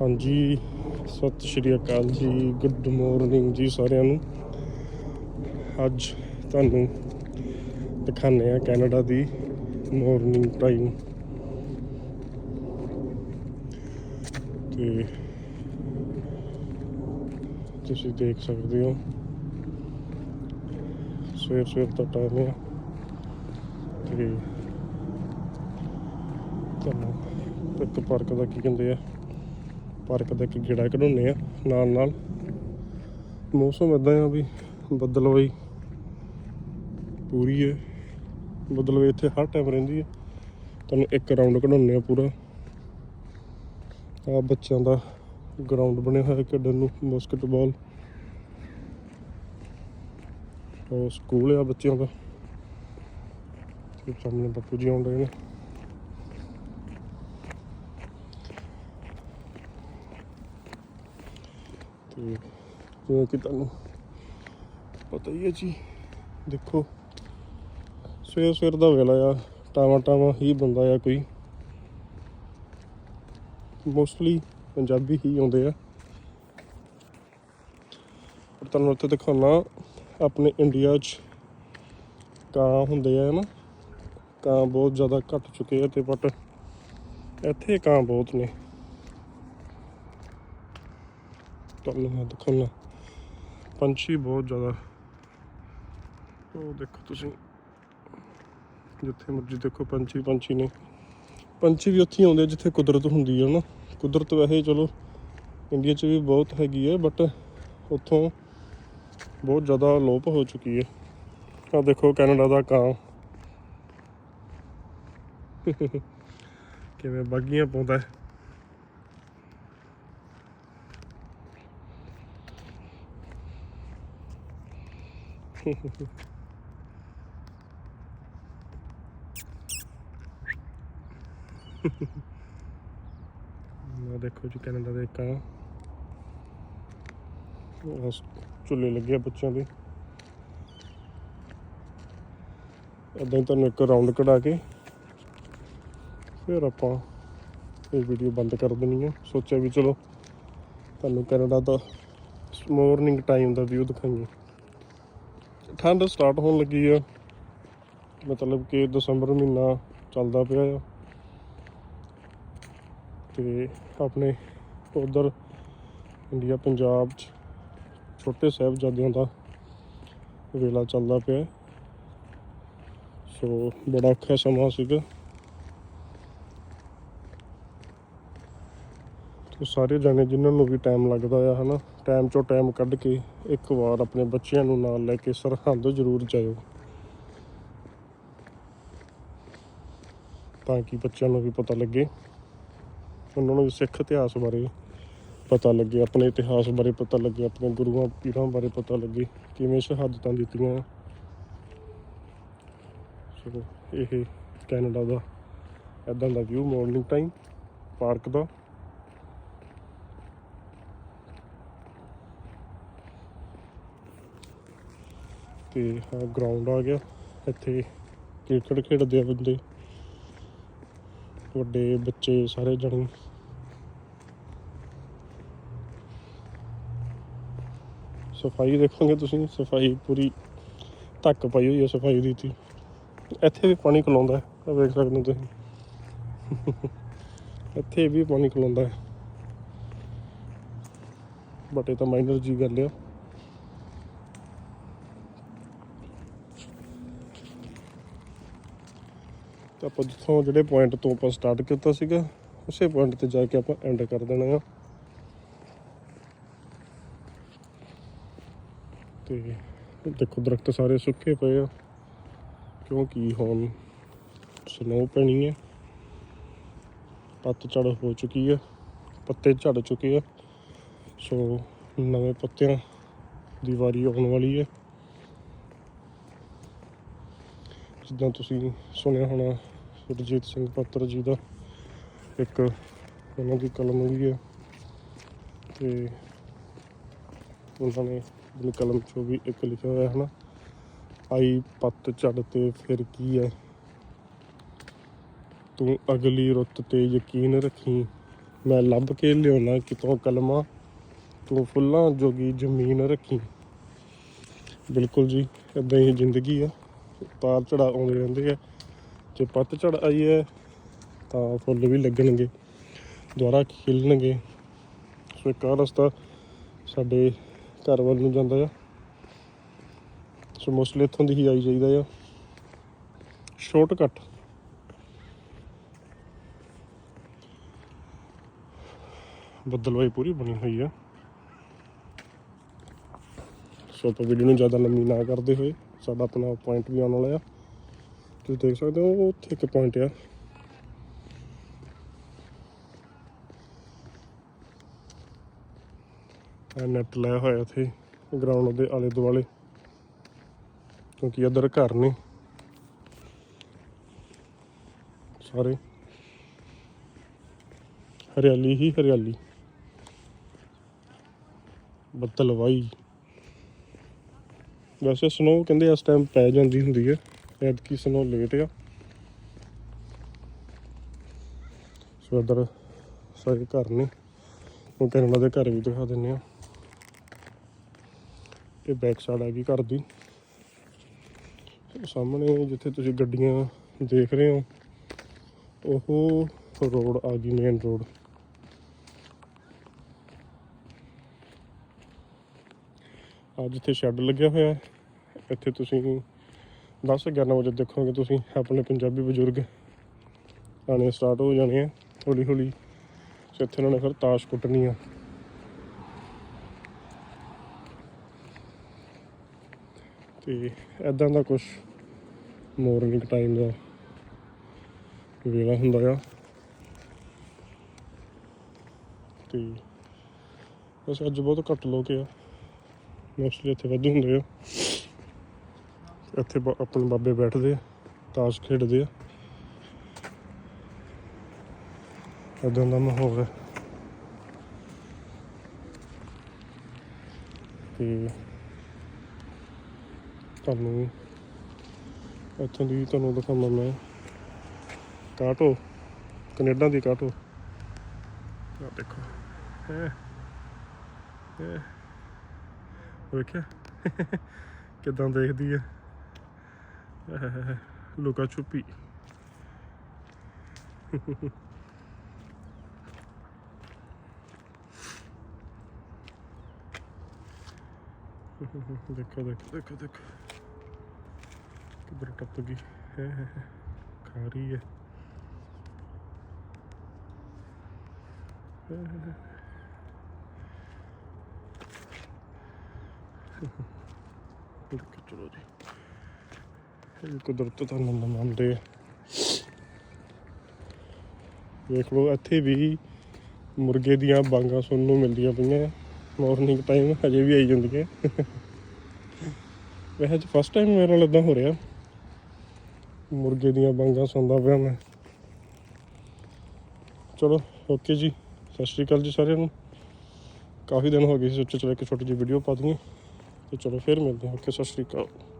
ਹਾਂਜੀ, ਸਤਿ ਸ਼੍ਰੀ ਅਕਾਲ ਜੀ ਗੁੱਡ ਮਾਰਨਿੰਗ ਜੀ ਸਾਰਿਆਂ ਨੂੰ। ਅੱਜ ਤੁਹਾਨੂੰ ਦਿਖਾਣੇ ਆ ਕੈਨੇਡਾ ਦੀ ਮਾਰਨਿੰਗ ਟਾਈਮ ਤੇ ਤੁਸੀਂ ਦੇਖ ਸਕਦੇ ਹੋ। ਸਵੇਰ ਸਵੇਰ ਦਾ ਟਾਈਮ ਹੈ ਤੇ ਤੁਹਾਨੂੰ ਇੱਕ ਪਾਰਕ ਦਾ ਕੀ ਕਹਿੰਦੇ ਆ? ਪਾਰਕ ਦਾ ਇੱਕ ਗੇੜਾ ਕਢਾਉਣੇ ਆ, ਨਾਲ ਨਾਲ। ਮੌਸਮ ਇਦਾਂ ਆ ਵੀ ਬੱਦਲਵਾਈ ਪੂਰੀ ਹੈ ਬੱਦਲਵਾਈ ਇੱਥੇ ਹਰ ਟਾਈਮ ਰਹਿੰਦੀ ਹੈ ਤੁਹਾਨੂੰ ਇੱਕ ਰਾਉਂਡ ਕਢਾਉਣੇ ਆ ਪੂਰਾ। ਆ ਬੱਚਿਆਂ ਦਾ ਗਰਾਊਂਡ ਬਣਿਆ ਹੋਇਆ ਖੇਡਣ ਨੂੰ ਬਾਸਕਟਬਾਲ ਉਹ ਸਕੂਲ ਆ ਬੱਚਿਆਂ ਦਾ। ਤੇ ਸਾਹਮਣੇ ਬਾਪੂ ਜੀ ਆਉਣ ਰਹੇ ਨੇ। ਤੇ ਜਿਵੇਂ ਕਿ ਤੁਹਾਨੂੰ ਪਤਾ ਹੀ ਹੈ ਜੀ, ਦੇਖੋ, ਸਵੇਰ ਸਵੇਰ ਦਾ ਵੇਲਾ ਆ, ਟਾਵਾਂ ਟਾਵਾਂ ਹੀ ਬੰਦਾ ਆ ਕੋਈ। ਮੋਸਟਲੀ ਪੰਜਾਬੀ ਹੀ ਆਉਂਦੇ ਆ। ਪਰ ਤੁਹਾਨੂੰ ਉੱਥੇ ਦਿਖਾਉਣਾ, ਆਪਣੇ ਇੰਡੀਆ 'ਚ ਕਾਂ ਹੁੰਦੇ ਆ ਨਾ, ਕਾਂ ਬਹੁਤ ਜ਼ਿਆਦਾ ਘਟ ਚੁੱਕੇ ਆ ਤੇ ਬਟ ਇੱਥੇ ਕਾਂ ਬਹੁਤ ਨੇ। ਤੁਹਾਨੂੰ ਮੈਂ ਦਿਖਾਉਣਾ ਪੰਛੀ ਬਹੁਤ ਜ਼ਿਆਦਾ। ਉਹ ਦੇਖੋ ਤੁਸੀਂ। ਜਿੱਥੇ ਮਰਜ਼ੀ ਦੇਖੋ, ਪੰਛੀ ਪੰਛੀ ਨੇ। ਪੰਛੀ ਵੀ ਉੱਥੇ ਆਉਂਦੇ ਜਿੱਥੇ ਕੁਦਰਤ ਹੁੰਦੀ ਹੈ ਨਾ। ਕੁਦਰਤ ਵੈਸੇ ਚਲੋ, ਇੰਡੀਆ 'ਚ ਵੀ ਬਹੁਤ ਹੈਗੀ ਹੈ ਬਟ ਉੱਥੋਂ ਬਹੁਤ ਜ਼ਿਆਦਾ ਲੋਪ ਹੋ ਚੁੱਕੀ ਹੈ ਆ ਦੇਖੋ, ਕੈਨੇਡਾ ਦਾ ਕਾਂ। ਕਿਵੇਂ ਬਾਗੀਆਂ ਪਾਉਂਦਾ ਹੈ। ਆ ਦੇਖੋ ਜੀ, ਕੈਨੇਡਾ ਦੇ ਕਾਂ ਆਹ ਝੁੱਲੇ ਲੱਗੇ ਬੱਚਿਆਂ ਦੇ। ਇਦਾਂ ਹੀ ਤੁਹਾਨੂੰ ਇੱਕ ਰਾਉਂਡ ਕਢਾ ਕੇ ਫਿਰ ਆਪਾਂ ਇਹ ਵੀਡੀਓ ਬੰਦ ਕਰ ਦੇਣੀ ਹੈ। ਸੋਚਿਆ ਵੀ ਚਲੋ, ਤੁਹਾਨੂੰ ਕੈਨੇਡਾ ਦਾ ਮਾਰਨਿੰਗ ਟਾਈਮ ਦਾ ਵਿਊ ਦਿਖਾਈਏ। ਠੰਡ ਸਟਾਰਟ ਹੋਣ ਲੱਗੀ ਆ। ਮਤਲਬ ਕਿ ਦਸੰਬਰ ਮਹੀਨਾ ਚੱਲਦਾ ਪਿਆ ਆ। ਤੇ ਆਪਣੇ ਉਧਰ ਇੰਡੀਆ, ਪੰਜਾਬ ਚ ਛੋਟੇ ਸਾਹਿਬਜ਼ਾਦਿਆਂ ਦਾ ਵੇਲਾ ਚੱਲਦਾ ਪਿਆ। ਸੋ ਬੜਾ ਔਖਾ ਸਮਾਂ ਸੀਗਾ। ਸਾਰੇ ਜਾਣੇ ਜਿਨ੍ਹਾਂ ਨੂੰ ਵੀ ਟਾਈਮ ਲੱਗਦਾ ਆ, ਹਨਾ ਟਾਈਮ ਚੋਂ ਟਾਈਮ ਕੱਢ ਕੇ ਇੱਕ ਵਾਰ ਆਪਣੇ ਬੱਚਿਆਂ ਨੂੰ ਨਾਲ ਲੈ ਕੇ ਸਰਹੰਦ ਜ਼ਰੂਰ ਜਾਇਓ। ਤਾਂ ਕਿ ਬੱਚਿਆਂ ਨੂੰ ਵੀ ਪਤਾ ਲੱਗੇ, ਉਹਨਾਂ ਨੂੰ ਵੀ ਸਿੱਖ ਇਤਿਹਾਸ ਬਾਰੇ ਪਤਾ ਲੱਗੇ, ਆਪਣੇ ਇਤਿਹਾਸ ਬਾਰੇ ਪਤਾ ਲੱਗੇ, ਆਪਣੇ ਗੁਰੂਆਂ, ਪੀਰਾਂ ਬਾਰੇ ਪਤਾ ਲੱਗੇ, ਕਿਵੇਂ ਸ਼ਹਾਦਤਾਂ ਦਿੱਤੀਆਂ ਸੋ, ਇਹ ਕੈਨੇਡਾ ਦਾ ਇਦਾਂ ਦਾ ਵਿਊ ਮਾਰਨਿੰਗ ਟਾਈਮ ਪਾਰਕ ਦਾ। ਤੇ ਆ ਗਰਾਊਂਡ ਆ ਗਿਆ। ਇੱਥੇ ਕ੍ਰਿਕਟ ਖੇਡਦੇ ਆ ਬੰਦੇ। ਵੱਡੇ ਬੱਚੇ ਸਾਰੇ ਜਣੇ। ਸਫ਼ਾਈ ਦੇਖੋਗੇ ਤੁਸੀਂ? ਸਫ਼ਾਈ ਪੂਰੀ ਧੱਕ ਪਾਈ ਹੋਈ ਹੈ ਸਫ਼ਾਈ ਦੀ ਤੀ ਇੱਥੇ ਵੀ ਪਾਣੀ ਖਲੋਂਦਾ ਹੈ। ਵੇਖ ਸਕਦੇ ਹੋ ਤੁਸੀਂ। ਇੱਥੇ ਵੀ ਪਾਣੀ ਖਲੋਂਦਾ ਹੈ। ਬਟ ਇਹ ਤਾਂ ਮਾਈਨਰ ਜੀ ਗੱਲ ਆ। ਆਪਾਂ ਜਿੱਥੋਂ ਜਿਹੜੇ ਪੁਆਇੰਟ ਤੋਂ ਆਪਾਂ ਸਟਾਰਟ ਕੀਤਾ ਸੀਗਾ, ਉਸੇ ਪੁਆਇੰਟ ਤੇ ਜਾ ਕੇ ਆਪਾਂ ਐਂਡ ਕਰ ਦੇਣਾ ਆ। ਤੇ ਦੇਖੋ, ਦਰਖਤ ਸਾਰੇ ਸੁੱਕੇ ਪਏ ਆ। ਕਿਉਂਕਿ ਹੁਣ ਸਨੋ ਪੈਣੀ ਹੈ ਪੱਤ ਝੜ ਹੋ ਚੁੱਕੀ ਹੈ ਪੱਤੇ ਝੜ ਚੁੱਕੇ ਆ। ਸੋ ਨਵੇਂ ਪੱਤਿਆਂ ਦੀ ਵਾਰੀ ਆਉਣ ਵਾਲੀ ਹੈ ਜਿੱਦਾਂ ਤੁਸੀਂ ਸੁਣਿਆ ਹੋਣਾ ਸੁਰਜੀਤ ਸਿੰਘ ਪਾਤਰ ਜੀ ਦਾ ਇੱਕ ਉਹਨਾਂ ਦੀ ਕਲਮ ਵੀ ਹੈ ਤੇ ਉਹਨਾਂ ਨੇ ਆਪਣੀ ਕਲਮ 'ਚੋਂ ਵੀ ਇੱਕ ਲਿਖਿਆ ਹੋਇਆ ਹੈ ਨਾ, ਆਈ ਪੱਤ ਝੜ ਤੇ ਫਿਰ ਕੀ ਹੈ? ਤੂੰ ਅਗਲੀ ਰੁੱਤ ਤੇ ਯਕੀਨ ਰੱਖੀ, ਮੈਂ ਲੱਭ ਕੇ ਲਿਆਉਣਾ ਕਿਤੋਂ ਕਲਮਾਂ, ਤੂੰ ਫੁੱਲਾਂ ਜੋਗੀ ਜ਼ਮੀਨ ਰੱਖੀ। ਬਿਲਕੁਲ ਜੀ ਇਦਾਂ ਹੀ ਜ਼ਿੰਦਗੀ ਆ ਉਤਾਰ ਚੜਾ ਆਉਂਦੇ ਰਹਿੰਦੇ ਆ। ਜੇ ਪੱਤਝੜ ਆਈ ਹੈ ਤਾਂ ਫੁੱਲ ਵੀ ਲੱਗਣਗੇ ਦੁਬਾਰਾ ਖਿਲਣਗੇ। ਸੋ ਇੱਕ ਆਹ ਰਸਤਾ ਸਾਡੇ ਘਰ ਵੱਲ ਨੂੰ ਜਾਂਦਾ ਆ। ਸੋ ਮੋਸਟਲੀ ਇੱਥੋਂ ਦੀ ਹੀ ਆਈ ਜਾਈਦਾ ਆ। ਸ਼ਾਰਟਕਟ ਬੱਦਲਵਾਈ ਪੂਰੀ ਬਣੀ ਹੋਈ ਆ। ਸੋ ਆਪਾਂ ਵੀਡੀਓ ਨੂੰ ਜ਼ਿਆਦਾ ਲੰਮੀ ਨਾ ਕਰਦੇ ਹੋਏ, ਸਾਡਾ ਆਪਣਾ ਪੁਆਇੰਟ ਵੀ ਆਉਣ ਵਾਲਾ ਆ। ਤੁਸੀਂ ਦੇਖ ਸਕਦੇ ਹੋ ਉੱਥੇ ਇੱਕ ਪੁਆਇੰਟ ਆ। ਆ ਨੈਟ ਲਾਇਆ ਹੋਇਆ ਇੱਥੇ ਗਰਾਊਂਡ ਦੇ ਆਲੇ ਦੁਆਲੇ, ਕਿਉਂਕਿ ਇੱਧਰ ਘਰ ਨੇ। ਸਾਰੇ। ਹਰਿਆਲੀ ਹੀ ਹਰਿਆਲੀ। ਬੱਦਲ ਵਾਈ ਵੈਸੇ ਸਨੋ ਕਹਿੰਦੇ ਇਸ ਟਾਈਮ ਪੈ ਜਾਂਦੀ ਹੁੰਦੀ ਹੈ। ਐਤਕੀ ਸਨੋ ਲੇਟ ਆ। ਸੋ ਇੱਧਰ ਸਾਰੇ ਘਰ ਨੇ। ਉਹ ਕੈਨੇਡਾ ਦੇ ਘਰ ਵੀ ਦਿਖਾ ਦਿੰਨੇ ਆ। ਇਹ ਬੈਕ ਸਾਈਡ ਆ ਗਈ ਘਰ ਦੀ। ਸਾਹਮਣੇ ਜਿੱਥੇ ਤੁਸੀਂ ਗੱਡੀਆਂ ਦੇਖ ਰਹੇ ਹੋ, ਉਹ ਰੋਡ ਆ ਗਈ ਮੇਨ ਰੋਡ ਆ ਜਿੱਥੇ ਸ਼ੈੱਡ ਲੱਗਿਆ ਹੋਇਆ ਇੱਥੇ ਤੁਸੀਂ 10 11 ਵਜੇ ਦੇਖੋਗੇ ਤੁਸੀਂ, ਆਪਣੇ ਪੰਜਾਬੀ ਬਜ਼ੁਰਗ ਆਣੇ ਸਟਾਰਟ ਹੋ ਜਾਣੇ ਆ, ਹੌਲੀ ਹੌਲੀ ਸੋ ਇੱਥੇ ਉਹਨਾਂ ਨੇ ਫਿਰ ਤਾਸ਼ ਕੁੱਟਣੀ ਆ। ਤੇ ਐਦਾਂ ਦਾ ਕੁਝ ਮਾਰਨਿੰਗ ਟਾਈਮ ਦਾ ਵੇਲਾ ਹੁੰਦਾ ਆ। ਤੇ ਬਸ ਅੱਜ ਬਹੁਤ ਘੱਟ ਲੋਕ ਆ ਮੋਸਟਲੀ ਇੱਥੇ ਵੱਧ ਹੁੰਦੇ ਆ। ਇੱਥੇ ਆਪਣੇ ਬਾਬੇ ਬੈਠਦੇ ਆ, ਤਾਸ਼ ਖੇਡਦੇ ਆ। ਏਦਾਂ ਦਾ ਮਾਹੌਲ ਹੈ। ਤੇ ਤੁਹਾਨੂੰ ਇੱਥੋਂ ਦੀ ਤੁਹਾਨੂੰ ਦਿਖਾਵਾਂ ਮੈਂ। ਕਾਟੋ, ਕੈਨੇਡਾ ਦੀ ਕਾਟੋ। ਆ ਦੇਖੋ। ਹੈ? ਹੈ? ਵੇਖਿਆ? ਕਿਦਾਂ ਦੇਖਦੀ ਹੈ? ਲੁਕਾ ਛੁਪੀ ਦੇਖੋ ਦੇਖੋ ਦੇਖੋ ਦੇਖੋ ਕਿੱਧਰ ਟੱਪ ਗਈ ਹੈ ਹੈ ਹੈ। ਖਾ ਕੁਦਰਤ ਦਾ ਆਨੰਦ ਦੇਖ ਲਓ, ਇੱਥੇ ਵੀ ਮੁਰਗੇ ਦੀਆਂ ਬਾਂਗਾਂ ਸੁਣਨ ਨੂੰ ਮਿਲਦੀਆਂ ਪਈਆਂ। ਮਾਰਨਿੰਗ ਟਾਈਮ ਹਜੇ ਵੀ ਆਈ ਜਾਂਦੀਆਂ। ਵੈਸੇ ਫਸਟ ਟਾਈਮ ਮੇਰੇ ਨਾਲ ਇਦਾਂ ਹੋ ਰਿਹਾ। ਮੁਰਗੇ ਦੀਆਂ ਬਾਂਗਾਂ ਸੁਣਦਾ ਪਿਆ ਮੈਂ। ਚਲੋ ਓਕੇ ਜੀ। ਸਤਿ ਸ਼੍ਰੀ ਅਕਾਲ ਜੀ ਸਾਰਿਆਂ ਨੂੰ। ਕਾਫੀ ਦਿਨ ਹੋ ਗਏ ਸੀ, ਸੋਚਿਆ ਚਲੋ ਇੱਕ ਛੋਟੀ ਜਿਹੀ ਵੀਡੀਓ ਪਾ ਦਈਏ। ਤੇ ਚਲੋ, ਫਿਰ ਮਿਲਦੇ ਹਾਂ। ਓਕੇ ਸਤਿ ਸ਼੍ਰੀ ਅਕਾਲ।